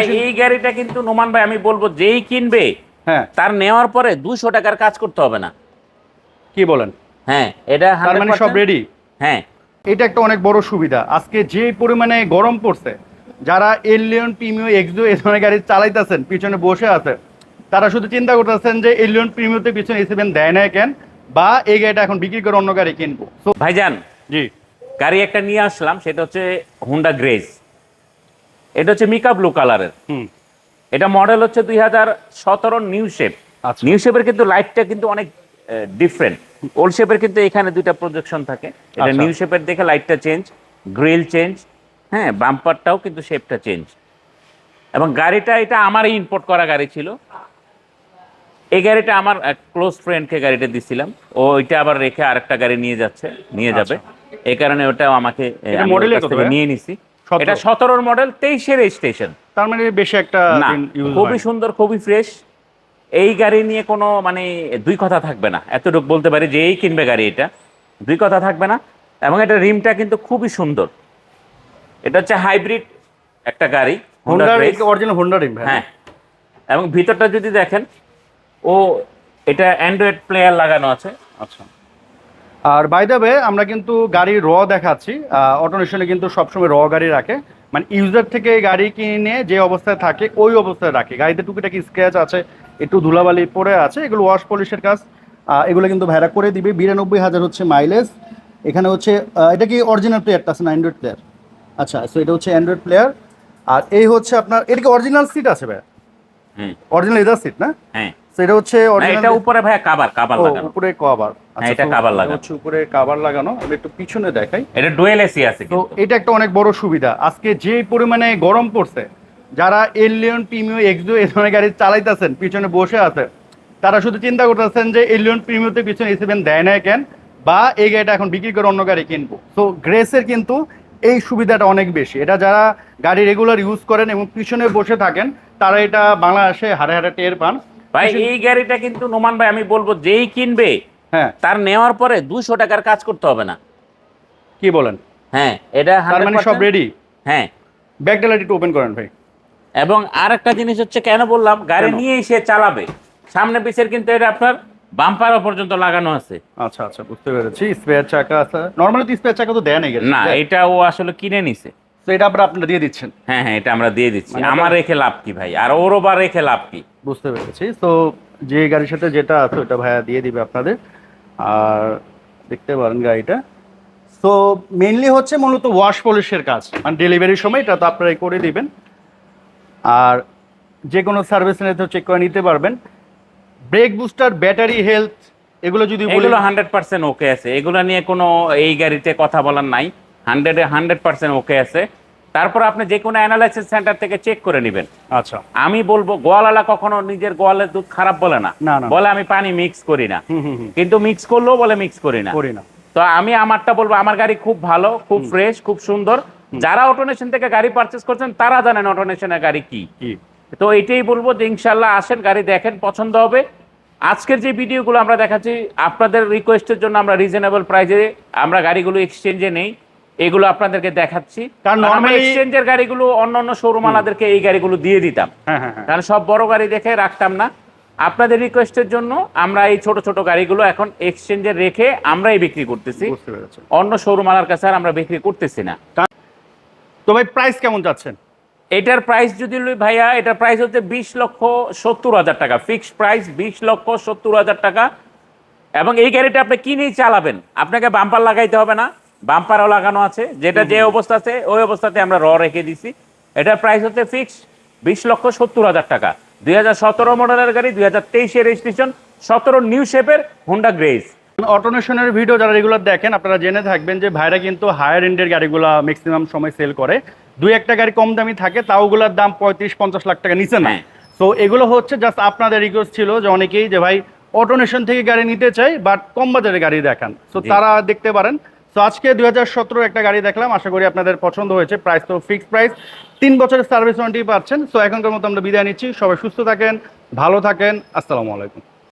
ভাই এই গাড়িটা কিন্তু নোমান ভাই আমি বলব যেই কিনবে হ্যাঁ। তার নেওয়ার পরে দুশো টাকার কাজ করতে হবে না। কি বলেন? হ্যাঁ এটা তার মানে সব রেডি হ্যাঁ। এটা একটা অনেক বড় সুবিধা। আজকে যে পরিমাণে গরম পড়ছে যারা এলিয়ন প্রিমিও এক্সো এই ধরনের গাড়ি চালাইতেছেন পিছনে বসে আছে তারা শুধু চিন্তা করতেছেন যে এলিয়ন প্রিমিওতে পিছনে এসেবেন দেয় না কেন বা এই গাড়িটা এখন বিক্রি করে অন্য গাড়ি কিনবো। ভাইজান জি। গাড়ি একটা নিয়ে আসলাম সেটা হচ্ছে হুন্ডা গ্রেজ এটা হচ্ছে মিকা ব্লু কালারের। এটা মডেল হচ্ছে দুই হাজার সতেরো নিউ শেপ আচ্ছা। নিউ শেপের কিন্তু লাইটটা কিন্তু অনেক ডিফারেন্ট ওল্ড শেপের কিন্তু এখানে দুইটা প্রজেকশন থাকে। এটা আচ্ছা। নিউ শেপের দেখে লাইটটা চেঞ্জ গ্রিল চেঞ্জ হ্যাঁ বাম্পারটাও কিন্তু শেপটা চেঞ্জ এবং গাড়িটা এটা আমারই ইম্পোর্ট করা গাড়ি ছিল। এই গাড়িটা আমার ক্লোজ ফ্রেন্ডকে গাড়িটা দিছিলাম। ও ওইটা আবার রেখে আরেকটা গাড়ি নিয়ে যাচ্ছে নিয়ে যাবে। এই কারণে ওটাও আমাকে নিয়ে নিছি। 17 এটা সতেরোর মডেল তেইশের রেজিস্ট্রেশন তার মানে বেশি একটা না খুবই সুন্দর খুবই ফ্রেশ এই গাড়ি নিয়ে কোনো মানে দুই কথা থাকবে না। এতটুকু বলতে পারি যে এই কিনবে গাড়ি এটা। দুই কথা থাকবে না। এবং এটা রিমটা কিন্তু খুবই সুন্দর। এটা হচ্ছে হাইব্রিড একটা গাড়ি হোন্ডার অরিজিনাল হোন্ডা রিম হ্যাঁ। এবং ভিতরটা যদি দেখেন ও এটা অ্যান্ড্রয়েড প্লেয়ার লাগানো আছে। আচ্ছা। আর বাই দ্য ওয়ে আমরা কিন্তু গাড়ি র দেখাচ্ছি। অটোনেশনে কিন্তু সবসময় র গাড়ি রাখে। মানে ইউজার থেকে গাড়ি কিনে যে অবস্থায় থাকে ওই অবস্থায় রাখে। গাড়িতে টুকিটাকি স্ক্র্যাচ আছে একটু ধুলাবালি পড়ে আছে এগুলো ওয়াশ পলিশের কাজ। এগুলো কিন্তু ভাড়া করে দিবে। বিরানব্বই হাজার হচ্ছে মাইলেজ এখানে হচ্ছে এটা কি অরিজিনাল প্লেয়ারটা আছে না অ্যান্ড্রয়েড প্লেয়ার আচ্ছা সো এটা হচ্ছে অ্যান্ড্রয়েড প্লেয়ার আর এই হচ্ছে আপনার এটা কি অরিজিনাল সিট আছে ভাই অরিজিনাল লেদার সিট না? হ্যাঁ। সো এটা হচ্ছে এটা উপরে ভাইয়া কাবার কাবার ও, লাগানো উপরে কভার এটা লাগানো। হচ্ছে উপরে কভার লাগানো। আমি একটু পিছনে দেখাই। এটা ডুয়েল এসি আছে তো এটা একটা অনেক বড় সুবিধা। আজকে যে পরিমাণে গরম পড়ছে যারা এলিয়ন প্রিমিও এক্সো এই ধরনের গাড়ি চালাইতেছেন পিছনে বসে আছে তারা শুধু চিন্তা করতেছেন যে এলিয়ন প্রিমিওতে পিছনে এসেবেন দেয় না কেন বা এই গাড়িটা এখন বিক্রি করে অন্য গাড়ি কিনবো। তো গ্রেসের কিন্তু এই সুবিধাটা অনেক বেশি। এটা যারা গাড়ি রেগুলার ইউজ করেন এবং পিছনে বসে থাকেন তারা এটা বাংলাদেশে হারে হারে টের পান। ভাই এই গাড়িটা কিন্তু নোমান ভাই আমি বলব যেই কিনবে হ্যাঁ। তার নেওয়ার পরে দুশো টাকার কাজ করতে হবে না। কি বলেন? হ্যাঁ এটা তার মানে সব রেডি হ্যাঁ। ব্যাকডালা একটু ওপেন করেন ভাই। এবং আর একটা জিনিস হচ্ছে কেন বললাম গাড়ি নিয়ে সে চালাবে। সামনে পিছের কিন্তু এটা আপনার বাম্পারও পর্যন্ত লাগানো আছে। আচ্ছা আচ্ছা বুঝতে পেরেছি। স্পেয়ার চাকা আছে। নর্মালি তো স্পেয়ার চাকা তো দেয় নাকি না এটা ও আসলে কিনে নিছে। তো এটা আপনারা আপনারা দিয়ে দিচ্ছেন? হ্যাঁ হ্যাঁ এটা আমরা দিয়ে দিচ্ছি। মানে আমার রেখে লাভ কি ভাই? আর ওরও বা রেখে লাভ কি? বুঝতে পেরেছি। তো যে গাড়ির সাথে যেটা আছে ওটা ভাইয়া দিয়ে দিবে আপনাদের। আর দেখতে পারেন গাড়িটা। তো মেনলি হচ্ছে মূলত ওয়াশ পলিশের কাজ। মানে ডেলিভারির সময় এটা তো আপনারাই করে দিবেন। আর যে কোনো সার্ভিস নিতে চেক করে নিতে পারবেন। ব্রেক বুস্টার ব্যাটারি হেলথ এগুলো যদি এগুলো হান্ড্রেড পার্সেন্ট ওকে আছে। এগুলো নিয়ে কোনো এই গাড়িতে কথা বলার নাই। হান্ড্রেডে হান্ড্রেড পার্সেন্ট ওকে আছে। তারপর আপনি যে কোনো অ্যানালাইসিস সেন্টার থেকে চেক করে নেবেন। আচ্ছা। আমি বলব গোয়ালালা কখনো নিজের গোয়ালের দুধ খারাপ বলে না। বলে আমি পানি মিক্স করি না। কিন্তু মিক্স করলেও বলে মিক্স করি না। করি না। তো আমি আমারটা বলব আমার গাড়ি খুব ভালো খুব ফ্রেশ খুব সুন্দর। যারা অটোনেশন থেকে গাড়ি পারচেস করছেন তারা জানেন অটোনেশনের গাড়ি কি। কি? তো এটাই বলব যে ইনশাল্লাহ আসেন গাড়ি দেখেন পছন্দ হবে। আজকের যে ভিডিওগুলো আমরা দেখাচ্ছি আপনাদের রিকোয়েস্টের জন্য আমরা রিজনেবল প্রাইজে আমরা গাড়িগুলো এক্সচেঞ্জে নেই। এগুলো আপনাদেরকে দেখাচ্ছি। কারণ কারণ এক্সচেঞ্জের গাড়িগুলো অন্য অন্য শোরুম আলাদেরকে এই গাড়িগুলো দিয়ে দিতাম। হ্যাঁ হ্যাঁ হ্যাঁ। কারণ সব বড় গাড়ি দেখে রাখতাম না। আপনাদের রিকোয়েস্টের জন্য আমরা এই ছোট ছোট গাড়িগুলো এখন এক্সচেঞ্জে রেখে আমরাই বিক্রি করতেছি। অন্য শোরুম আলার কাছে আর আমরা বিক্রি করতেছি না। তো ভাই প্রাইস কেমন যাচ্ছেন? এটার প্রাইস যদি লই ভাইয়া এটার প্রাইস হচ্ছে বিশ লক্ষ সত্তর হাজার টাকা। ফিক্সড প্রাইস বিশ লক্ষ সত্তর হাজার টাকা। এবং এই গাড়িটা আপনি কিনেই চালাবেন। আপনাকে বাম্পার লাগাইতে হবে না। বাম্পারও লাগানো আছে যেটা যে অবস্থা আছে ওই অবস্থাতে আমরা র রেখে দিছি। এটার প্রাইস হচ্ছে ফিক্স বিশ লক্ষ সত্তর হাজার টাকা। দুই হাজার সতেরো মডেলের গাড়ি দুই হাজার তেইশের রেজিস্ট্রেশন সতেরো নিউ শেপের হোন্ডা গ্রেজ অটোনেশনের ভিডিও যারা রেগুলার দেখেন আপনারা জেনে থাকবেন যে ভাইরা কিন্তু হায়ার এন্ডের গাড়িগুলা ম্যাক্সিমাম সময় সেল করে। দুই একটা গাড়ি কম দামি থাকে তাও ওগুলোর দাম পঁয়ত্রিশ পঞ্চাশ লাখ টাকা নিচে না। হ্যাঁ। তো এগুলো হচ্ছে জাস্ট আপনাদের রিকোয়েস্ট ছিল যে অনেকেই যে ভাই অটোনেশন থেকে গাড়ি নিতে চাই বাট কম বাজারে গাড়ি দেখান। তো তারা দেখতে পারেন তো আজকে দুই হাজার সতেরো একটা গাড়ি দেখলাম, আশা করি আপনাদের পছন্দ হয়েছে। প্রাইস তো ফিক্সড প্রাইস তিন বছরের সার্ভিস ওয়ারেন্টি পাচ্ছেন। সো এখনকার মতো আমরা বিদায় নিচ্ছি। সবাই সুস্থ থাকেন, ভালো থাকেন। আসসালামু আলাইকুম।